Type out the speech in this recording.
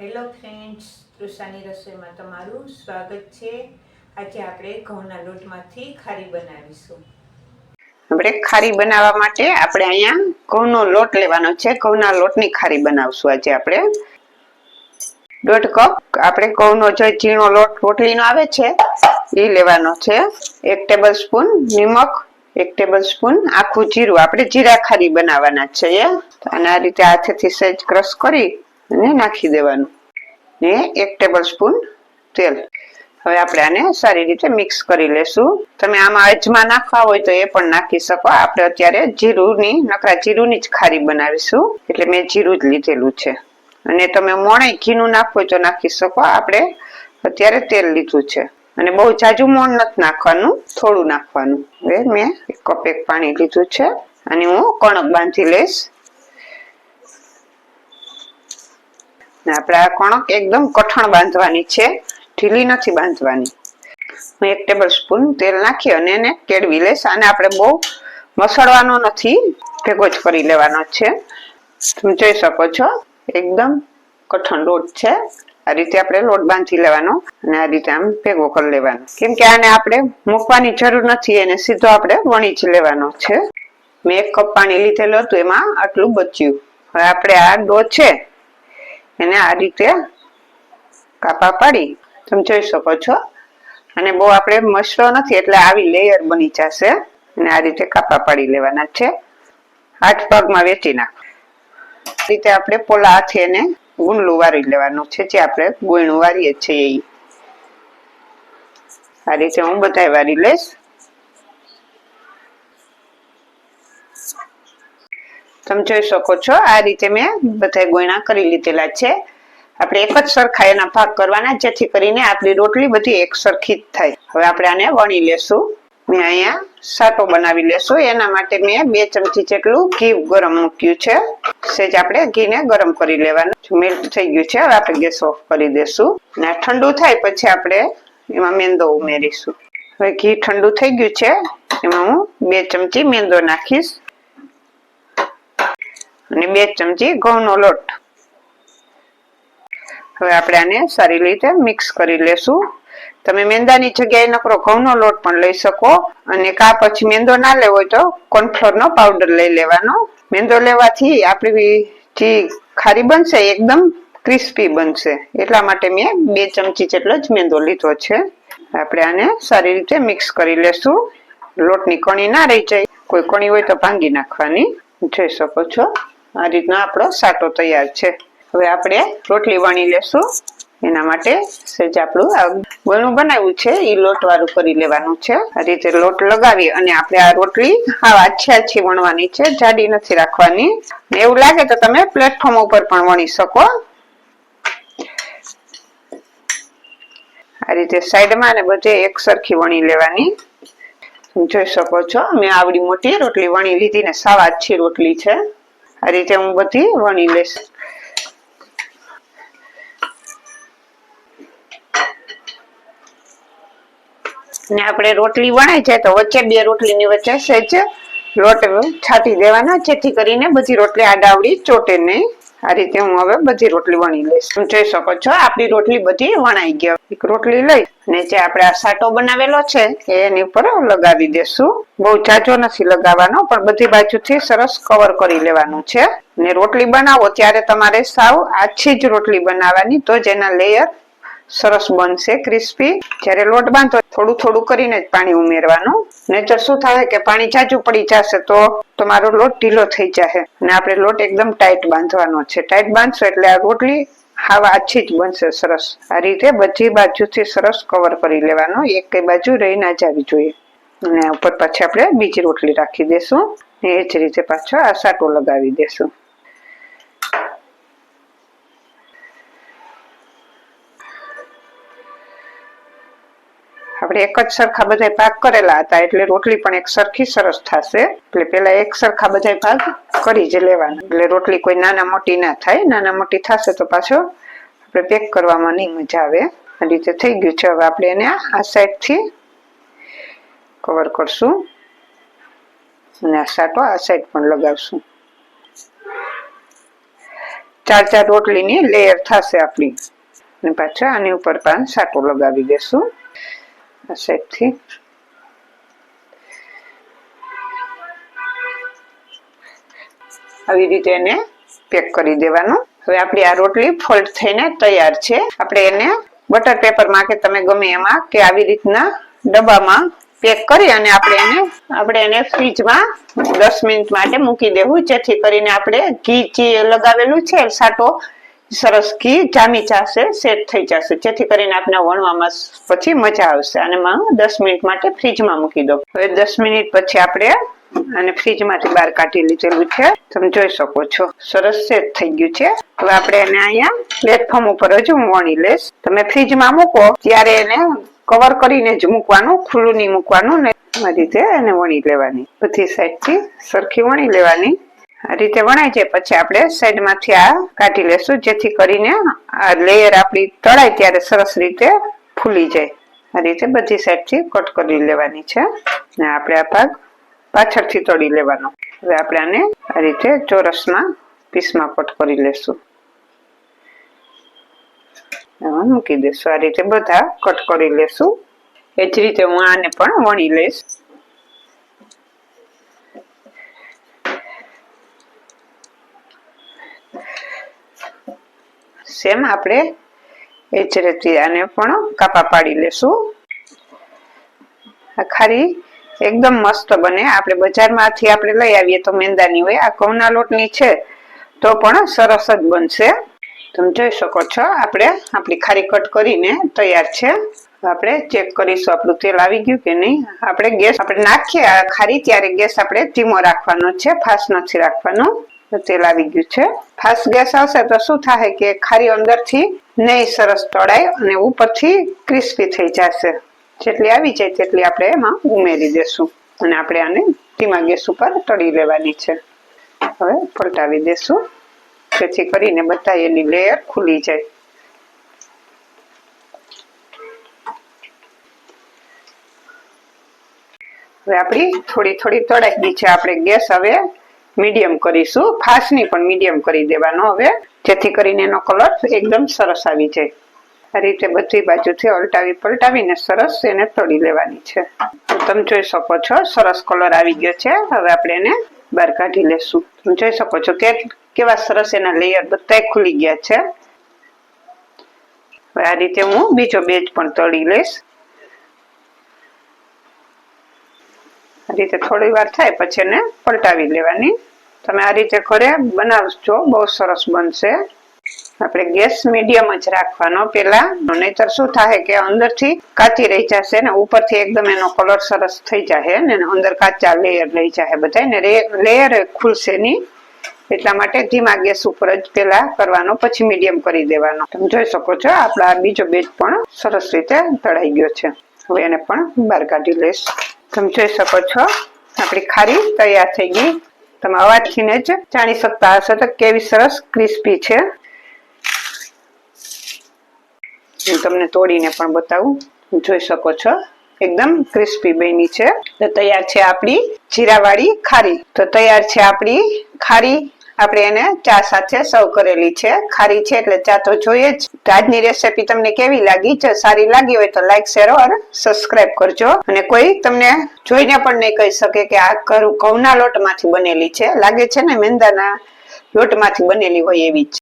Hello friends કૃષાની રસોઈમાં તમારું સ્વાગત છે. આજે આપણે ઘઉંના લોટમાંથી ખારી બનાવીશું. આપણે ખારી બનાવવા માટે આપણે અહીંયા ઘઉંનો લોટ લેવાનો છે. ઘઉંના લોટની ખારી બનાવશું આજે આપણે. દોઢ કપ આપણે ઘઉંનો જે ઝીણો લોટ રોટલીનો આવે છે, એ લેવાનો છે. એક ટેબલ સ્પૂન નિમક, એક ટેબલ સ્પૂન આખું જીરું. આપણે જીરા ખારી બનાવવાના છે. અને આ રીતે હાથેથી સહેજ ક્રશ કરી અને નાખી દેવાનું. ને એક ટેબલ સ્પૂન તેલ. હવે આપણે આને સારી રીતે મિક્સ કરી લેશું. તમે આમાં અજમા નાખવા હોય તો એ પણ નાખી શકો. આપણે અત્યારે જીરુંની, નકરા જીરુંની જ ખારી બનાવીશું. એટલે મેં જીરું જ લીધેલું છે. અને તમે મોણે ઘીનું નાખવું તો નાખી શકો. આપણે અત્યારે તેલ લીધું છે. અને બહુ જાજુ મોણ નથી નાખવાનું, થોડું નાખવાનું. હવે મેં એક કપ એક પાણી લીધું છે. અને હું કણક બાંધી લઈશ. આપણે આ કણક એકદમ કઠણ બાંધવાની છે. ઢીલી નથી બાંધવાની. હું એક ટેબલ સ્પૂન તેલ નાખી અને એને કેળવી લઈશ. આને આપણે બહુ મસળવાનો નથી, ભેગો જ કરી લેવાનો છે. તમે જોઈ શકો છો, એકદમ કઠણ લોટ છે. આ રીતે આપણે લોટ બાંધી લેવાનો અને આ રીતે આમ ભેગો કરી લેવાનો. કેમ કે આને આપણે મૂકવાની જરૂર નથી, એને સીધો આપણે વણી જ લેવાનો છે. મેં એક કપ પાણી લીધેલું હતું, એમાં આટલું બચ્યું. હવે આપણે આ ડો છે એને આ રીતે કાપા પાડી. તમે જોઈ શકો છો. અને બહુ આપણે મશરો નથી, એટલે આવી લેયર બની જશે. અને આ રીતે કાપા પાડી લેવાના છે. આઠ ભાગમાં વેચી નાખ. રીતે આપણે પોલા હાથે એને ગુંડલું વારી લેવાનું છે, જે આપણે ગોયણું વારીએ છીએ એ આ રીતે હું બધાય વારી લઈશ. તમે જોઈ શકો છો, આ રીતે મેં બધા ગોયણા કરી લીધેલા છે. આપણે એક જ સરખા એના ભાગ કરવાના, જેથી કરીને આપણી રોટલી બધી એક સરખી જ થાય. હવે આપણે આને વણી લેશું. મેં અહીંયા સાટો બનાવી લેશું. એના માટે મેં બે ચમચી જેટલું ઘી ગરમ મૂક્યું છે. સેજ આપણે ઘીને ગરમ કરી લેવાનું. મેલ્ટ થઈ ગયું છે, હવે આપણે ગેસ ઓફ કરી દેશું. અને ઠંડુ થાય પછી આપણે એમાં મેંદો ઉમેરીશું. હવે ઘી ઠંડુ થઈ ગયું છે, એમાં હું બે ચમચી મેંદો નાખીશ. અને બે ચમચી ઘઉંનો લોટ. હવે આપણે આને સારી રીતે મિક્સ કરી લેશું. તમે મેંદાની જગ્યાએ નકરો ઘઉંનો લોટ પણ લઈ શકો અને કા પછી મેંદો ના લેવો તો કોર્નફ્લોરનો પાવડર લઈ લેવાનો. મેંદો લેવાથી આપણી જે ખારી બનશે એકદમ ક્રિસ્પી બનશે. એટલા માટે મેં બે ચમચી જેટલો જ મેંદો લીધો છે. આપણે આને સારી રીતે મિક્સ કરી લેશું. લોટની કણી ના રહી જાય. કોઈ કણી હોય તો ભાંગી નાખવાની. જોઈ શકો છો. આ રીતના આપણો સાટો તૈયાર છે. હવે આપણે રોટલી વણી લેશું. એના માટે સહેજ આપણું આ બનાવ્યું છે. એ લોટ વાળું કરી લેવાનું છે. આ રીતે લોટ લગાવી અને આપણે આ રોટલી આ આછી આછી વણવાની છે. જાડી નથી રાખવાની. એવું લાગે તો તમે પ્લેટફોર્મ ઉપર પણ વણી શકો. આ રીતે સાઈડમાં અને બધે એક સરખી વણી લેવાની. જોઈ શકો છો. મેં આવડી મોટી રોટલી વણી લીધી ને સાવ આછી રોટલી છે. આ રીતે હું બધી વણી લઈશ. ને આપણે રોટલી વણાય છે, તો વચ્ચે બે રોટલીની વચ્ચે સહેજ લોટ છાંટી દેવાના, જેથી કરીને બધી રોટલી આડાવડી ચોટે નહીં. આ રીતે હું હવે બધી રોટલી વણી લઈશ. તમે જોઈ શકો છો, આપણી રોટલી બધી વણાઈ ગઈ. એક રોટલી લઈ, અને જે આપણે આ સાટો બનાવેલો છે એની ઉપર લગાવી દેશું. બહુ જાજો નથી લગાવવાનો, પણ બધી બાજુથી સરસ કવર કરી લેવાનું છે. ને રોટલી બનાવો ત્યારે તમારે સાવ આછી જ રોટલી બનાવવાની, તો જ એના લેયર સરસ બનશે ક્રિસ્પી. જ્યારે લોટ બાંધો થોડું થોડું કરીને જ પાણી ઉમેરવાનું. નહીતર શું થાય કે પાણી જાજુ પડી જશે તો તમારો લોટ ઢીલો થઈ જશે અને આપણે લોટ એકદમ ટાઈટ બાંધવાનો છે. ટાઈટ બાંધશો એટલે આ રોટલી હાવ આછી જ બનશે સરસ. આ રીતે બધી બાજુથી સરસ કવર કરી લેવાનો. એક બાજુ રહી ના જવી જોઈએ. અને ઉપર પાછી આપણે બીજી રોટલી રાખી દેશું. એ જ રીતે પાછો આ સાટો લગાવી દેશું. આપણે એક જ સરખા બધા ભાગ કરેલા હતા, એટલે રોટલી પણ એક સરખી સરસ થશે. એટલે પેલા એક સરખા બધા ભાગ કરી જ લેવાના. એટલે રોટલી કોઈ નાના મોટી ના થાય, નાના મોટી થશે તો પાછો આપણે પેક કરવામાં નહીં મજા આવે. આ રીતે થઈ ગયું છે. હવે આપણે એને આ સાઈડથી કવર કરશું અને આ સાટો આ સાઈડ પણ લગાવશું. ચાર ચાર રોટલીની લેયર થશે આપણી. અને પાછા આની ઉપર પણ સાટો લગાવી દેશું. આ આવી રીતે એને પેક કરી દેવાનું. હવે આપણી આ રોટલી ફોલ્ડ થઈને તૈયાર છે. આપણે એને બટર પેપરમાં કે તમે ગમે એમાં કે આવી રીતના ડબ્બામાં પેક કરી અને આપણે એને આપણે એને ફ્રીજમાં દસ મિનિટ માટે મૂકી દેવું. જેથી કરીને આપણે ઘી જે લગાવેલું છે, સાટો સરસ ઘી, જામી જશે, સેટ થઈ જશે. જેથી કરીને આપણે વણવામાં પછી મજા આવશે. અને દસ મિનિટ માટે ફ્રીજમાં મૂકી દો. હવે દસ મિનિટ પછી આપણે અને ફ્રીજમાંથી બહાર કાઢી લીધેલું છે. તમે જોઈ શકો છો. સરસ સેટ થઈ ગયું છે. હવે આપણે એને અહીંયા પ્લેટફોર્મ ઉપર જ હું વણી લઈશ. તમે ફ્રીજમાં મૂકો, ત્યારે એને કવર કરીને જ મૂકવાનું, ખુલ્લું નહીં મૂકવાનું ને આ રીતે એને વણી લેવાની. બધી સાઈડથી સરખી વણી લેવાની. રીતે વણાય છે પછી આપણે સાઈડમાંથી આ કાઢી લેશું, જેથી કરીને આ લેયર આપણી તળાય ત્યારે સરસ રીતે ફૂલી જાય. આ રીતે બધી સાઈડથી કટ કરી લેવાની છે. ને આપણે આ ભાગ પાછળથી તળી લેવાનો. હવે આપણે આને આ રીતે ચોરસમાં પીસમાં કટ કરી લેશું. મૂકી દેશું. આ રીતે બધા કટ કરી લેશું. એ જ રીતે હું આને પણ વણી લઈશ. સેમ આપણે એ જ આને પણ કાપા પાડી લેશું. આ ખારી એકદમ મસ્ત બને. આપણે બજારમાંથી આપણે લઈ આવીએ તો મેંદાની હોય. આ ઘઉંના લોટની છે તો પણ સરસ જ બનશે. તમે જોઈ શકો છો, આપણે આપણી ખારી કટ કરીને તૈયાર છે. આપણે ચેક કરીશું આપણું તેલ આવી ગયું કે નહીં. આપણે ગેસ આપણે નાખીએ. ખારી ત્યારે ગેસ આપણે ધીમો રાખવાનો છે, ફાસ્ટ નથી રાખવાનો. તેલ આવી ગયું છે. ફાસ્ટ ગેસ આવશે તો શું થાય કે ખારી અંદરથી નહીં સરસ તળાય અને ઉપરથી ક્રિસ્પી થઈ જશે. જેટલી આવી જાય તેટલી આપણે એમાં ઉમેરી દેશું અને આપણે આને ધીમા ગેસ ઉપર તળી લેવાની છે. હવે પલટાવી દેશું. જેથી કરીને બધા એની લેયર ખુલી જાય. હવે આપણી થોડી થોડી તળાઈ ગઈ છે. આપણે ગેસ હવે મીડિયમ કરીશું. ફાસની પણ મીડિયમ કરી દેવાનો હવે. જેથી કરીને એનો કલર એકદમ સરસ આવી જાય. આ રીતે બધી બાજુથી અલટાવી પલટાવીને સરસ એને તળી લેવાની છે. તમે જોઈ શકો છો, સરસ કલર આવી ગયો છે. હવે આપણે એને બહાર કાઢી લેશું. તમે જોઈ શકો છો કે કેવા સરસ એના લેયર બધા ખુલી ગયા છે. હવે આ રીતે હું બીજો બેચ પણ તળી લઈશ. આ રીતે થોડી વાર થાય પછી એને પલટાવી લેવાની. તમે આ રીતે ઘરે બનાવજો બહુ સરસ બનશે. આપણે ગેસ મીડિયમ જ રાખવાનો પેલા. નહીતર શું થાય કે અંદરથી કાચી રહી જશે ને ઉપરથી એકદમ એનો કલર સરસ થઈ જાય ને અંદર કાચા લેયર રહી જાય બધા. ને લેયર ખુલશે નહીં. એટલા માટે ધીમા ગેસ ઉપર જ પેલા કરવાનો, પછી મીડિયમ કરી દેવાનો. તમે જોઈ શકો છો, આપણા બીજો બેચ પણ સરસ રીતે તળાઈ ગયો છે. હવે એને પણ બહાર કાઢી લઈશ. તમે જોઈ શકો છો, આપણી ખારી તૈયાર થઈ ગઈ. તમે અવાજથી જ જાણી શકતા હશો તો કેવી સરસ ક્રિસ્પી છે. હું તમને તોડીને પણ બતાવું. જોઈ શકો છો. એકદમ ક્રિસ્પી બની છે. તો તૈયાર છે આપણી જીરાવાળી ખારી. તો તૈયાર છે આપણી ખારી આપણે એને ચા સાથે સર્વ કરેલી છે. ખારી છે એટલે ચા તો જોઈએ જ. આજની રેસીપી તમને કેવી લાગી? જો સારી લાગી હોય તો લાઈક શેર ઓર સબસ્ક્રાઇબ કરજો. અને કોઈ તમને જોઈને પણ નહીં કહી શકે કે આ ઘઉંના લોટમાંથી બનેલી છે. લાગે છે ને મેંદાના લોટમાંથી બનેલી હોય એવી જ.